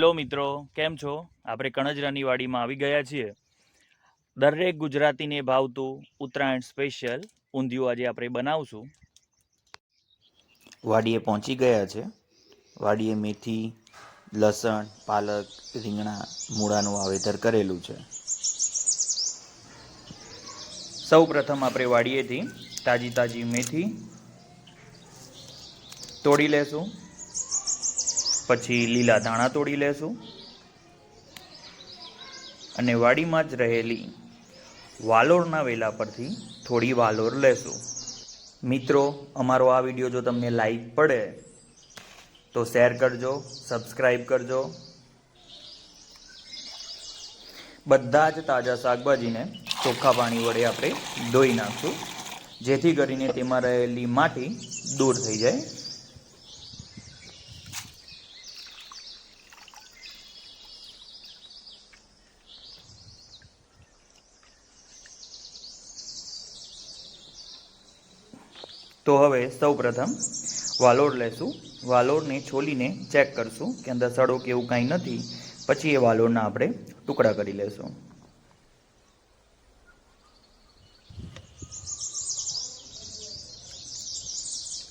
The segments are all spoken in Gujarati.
હેલો મિત્રો કેમ છો? આપણે કણજરાની વાડીમાં આવી ગયા છીએ. દરેક ગુજરાતીને ભાવતું ઉત્તરાયણ સ્પેશિયલ ઊંધિયું આજે આપણે બનાવશું. વાડીએ પહોંચી ગયા છે. વાડીએ મેથી લસણ પાલક રીંગણા મૂળાનું વાવેતર કરેલું છે. સૌ પ્રથમ આપણે વાડીએથી તાજી તાજી મેથી તોડી લેશું. પછી લીલા ધાણા તોડી લેશું. અને વાડીમાં જ રહેલી વાલોરના વેલા પરથી થોડી વાલોર લેશું. મિત્રો, અમારો આ વીડિયો જો તમને લાઈક પડે, તો શેર કરજો સબસ્ક્રાઈબ કરજો. બધા જ તાજા શાકભાજીને ચોખ્ખા પાણી વડે આપણે ધોઈ નાખશું, જેથી કરીને તેમાં રહેલી માટી દૂર થઈ જાય. તો હવે સૌ પ્રથમ વાલોડ લેશું. વાલોડને છોલીને ચેક કરશું કે અંદર સડો કે એવું કાંઈ નથી. પછી એ વાલોડના આપણે ટુકડા કરી લેશું.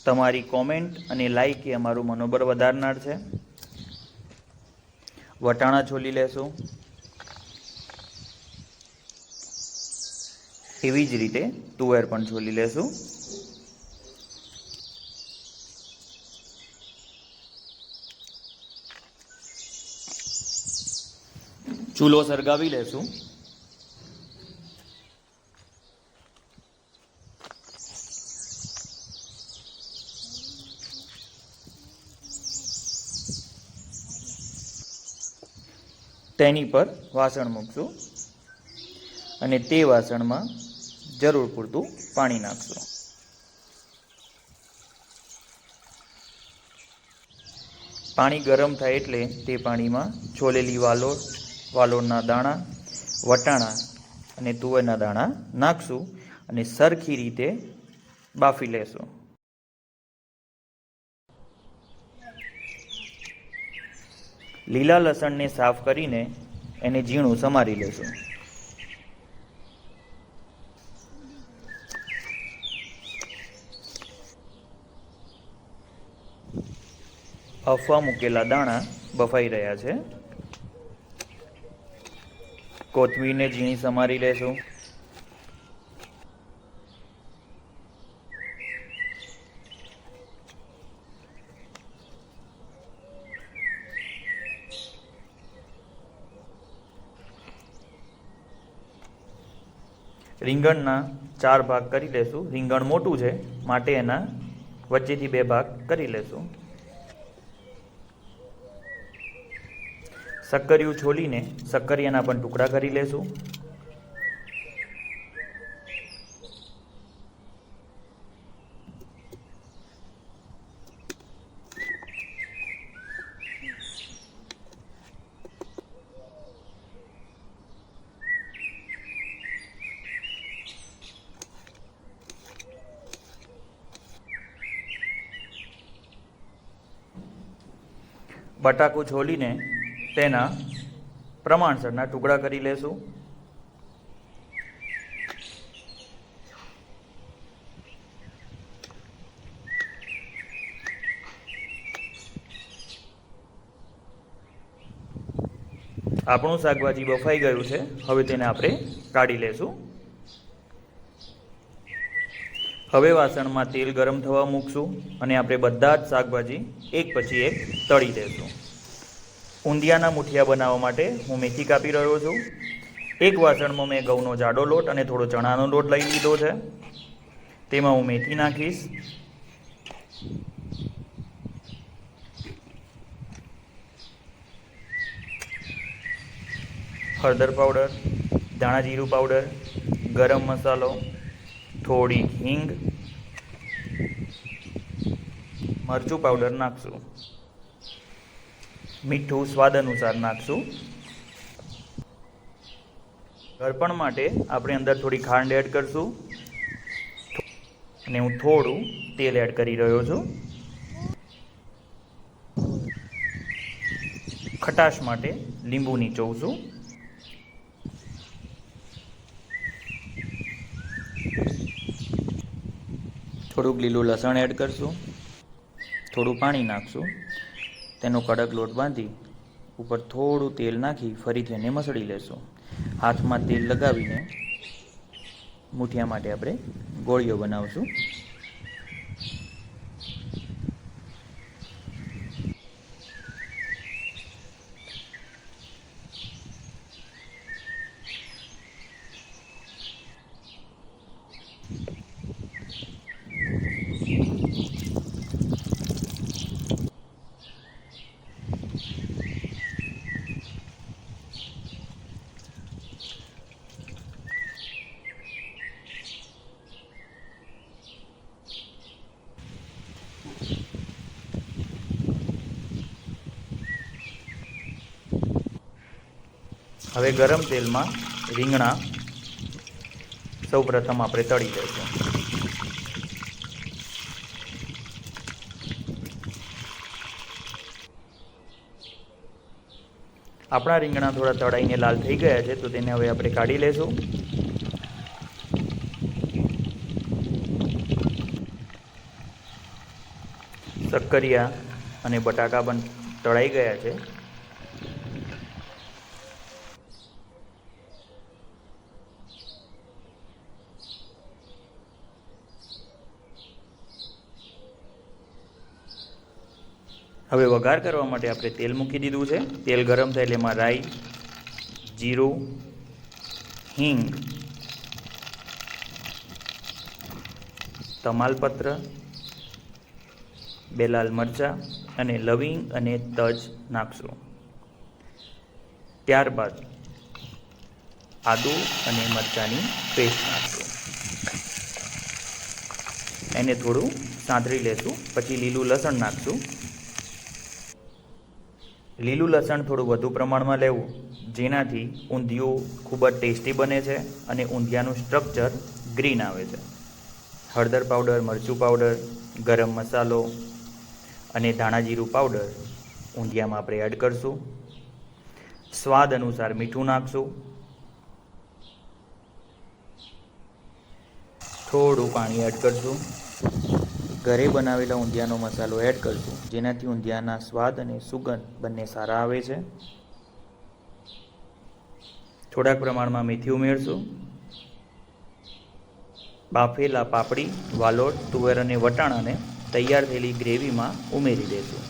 તમારી કોમેન્ટ અને લાઈક એ અમારું મનોબળ વધારનાર છે. વટાણા છોલી લેશું. એવી જ રીતે તુવેર પણ છોલી લેશું. ચૂલો સળગાવી લેશું. તેની પર વાસણ મૂકશું અને તે વાસણમાં જરૂર પૂરતું પાણી નાખશું. પાણી ગરમ થાય એટલે તે પાણીમાં છોલેલી વાલોર વાલોરના દાણા, વટાણા અને તુવેરના દાણા નાખશું અને સરખી રીતે બાફી લેશું. લીલા લસણને સાફ કરીને એને ઝીણું સમારી લેશું. અફવા મૂકેલા દાણા બફાઈ રહ્યા છે. કોથમીરને ઝીણી સમારી લેશું. રીંગણના ચાર ભાગ કરી લેશું. રીંગણ મોટું છે, માટે એના વચ્ચેથી બે ભાગ કરી લેશું. શક્કરિયું છોલીને શક્કરિયાના પણ ટુકડા કરી લેશું. બટાકું છોલીને તેના પ્રમાણસરના ટુકડા કરી લેશું. આપણું શાકભાજી બફાઈ ગયું છે. હવે તેને આપણે કાઢી લેશું. હવે વાસણમાં તેલ ગરમ થવા મૂકશું અને આપણે બધા જ શાકભાજી એક પછી એક તળી દઈશું ઊંધિયાના મુઠિયા બનાવવા માટે હું મેથી કાપી રહ્યો છું. એક વાસણમાં મેં ઘઉંનો જાડો લોટ અને થોડો ચણાનો લોટ લઈ લીધો છે. તેમાં હું મેથી નાખીશ. હળદર પાવડર, ધાણા જીરું પાવડર, ગરમ મસાલો, થોડી હિંગ, મરચું પાવડર નાખશું. મીઠું, સ્વાદ અનુસાર નાખશું. ગળપણ માટે આપણે અંદર થોડી ખાંડ એડ કરશું. અને હું થોડું તેલ એડ કરી રહ્યો છું. ખટાશ માટે લીંબુ નીચોવશું થોડુંક લીલું લસણ એડ કરશું. થોડું પાણી નાખશું. તેનો કડક લોટ બાંધી ઉપર થોડું તેલ નાખી ફરીથી એને મસળી લેશું. હાથમાં તેલ લગાવીને મૂઠિયા માટે આપણે ગોળીઓ બનાવશું. હવે ગરમ તેલમાં રીંગણા સૌપ્રથમ આપણે તળી દઈશું આપણા રીંગણા થોડા તળાઈને લાલ થઈ ગયા છે, તો તેને હવે આપણે કાઢી લેશું. શક્કરિયા અને બટાકા પણ તળાઈ ગયા છે. હવે વઘાર કરવા માટે આપણે તેલ મૂકી દીધું છે. તેલ ગરમ થાય એટલે એમાં રાઈ, જીરું, હિંગ, તમાલપત્ર, બે લાલ મરચાં અને લવિંગ અને તજ નાખશું. ત્યારબાદ આદુ અને મરચાંની પેસ્ટ નાખશું. એને થોડું સાંતળી લેશું, પછી લીલું લસણ નાખશું. લીલું લસણ થોડું વધુ પ્રમાણમાં લેવું, જેનાથી ઊંધિયું ખૂબ જ ટેસ્ટી બને છે અને ઊંધિયાનું સ્ટ્રક્ચર ગ્રીન આવે છે. હળદર પાવડર મરચું પાવડર ગરમ મસાલો અને ધાણાજીરું પાવડર ઊંધિયામાં આપણે એડ કરશું. સ્વાદ અનુસાર મીઠું નાખશું. થોડું પાણી એડ કરશું. ઘરે બનાવેલા ઊંધિયાનો મસાલો એડ કરશું. જેનાથી ઊંધિયાના સ્વાદ અને સુગંધ બંને સારા આવે છે. થોડાક પ્રમાણમાં મેથી ઉમેરશું. બાફેલા પાપડી વાલોડ તુવેર અને વટાણાને તૈયાર થયેલી ગ્રેવીમાં ઉમેરી દેશું.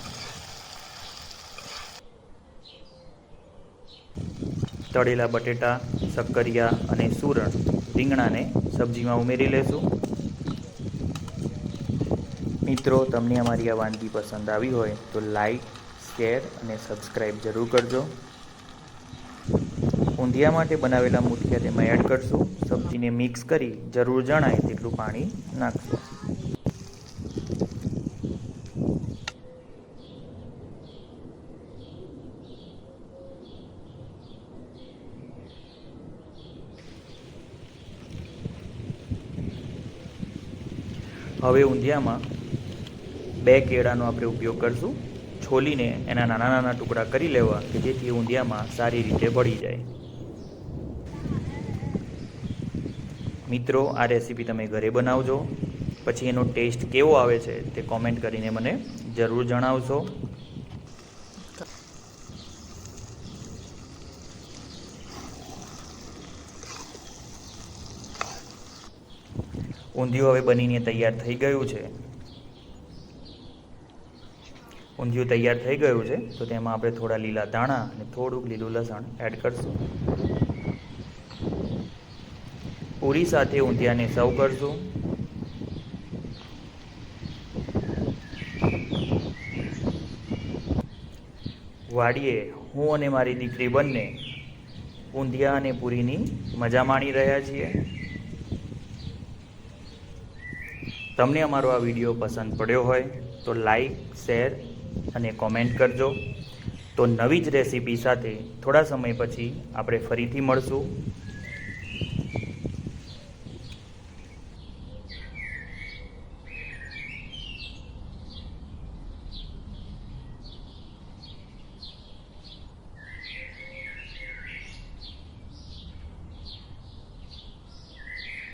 તળેલા બટેટા, શક્કરિયા અને સુરણ રીંગણાને સબ્જીમાં ઉમેરી લેશું. મિત્રો, તમને અમારી આ વાનગી પસંદ આવી હોય તો લાઈક શેર અને સબસ્ક્રાઈબ જરૂર કરજો. ઊંધિયા માટે બનાવેલા મુઠિયા તેમાં એડ કરશું. સબ્જીને મિક્સ કરી જરૂર જણાય તેટલું પાણી નાખશું. હવે ઊંધિયામાં બે કેળાનો આપણે ઉપયોગ કરશું. છોલીને એના નાના નાના ટુકડા કરી લેવા કે જેથી ઊંધિયામાં સારી રીતે ભળી જાય. મિત્રો, આ રેસીપી તમે ઘરે બનાવજો. પછી એનો ટેસ્ટ કેવો આવે છે તે કોમેન્ટ કરીને મને જરૂર જણાવશો ઊંધિયું હવે બનીને તૈયાર થઈ ગયું છે. ઊંધિયું તૈયાર થઈ ગયું છે, તો તેમાં આપણે થોડા લીલા ધાણા અને થોડુંક લીલું લસણ એડ કરશું. પૂરી સાથે ઊંધિયાને સર્વ કરશું. વાડીએ હું અને મારી દીકરી બંને ઊંધિયા અને પૂરીની મજા માણી રહ્યા છીએ. તમને અમારો આ વીડિયો પસંદ પડ્યો હોય તો લાઈક શેર અને કોમેન્ટ કરજો. તો નવી જ રેસીપી સાથે થોડા સમય પછી આપણે ફરીથી મળશું.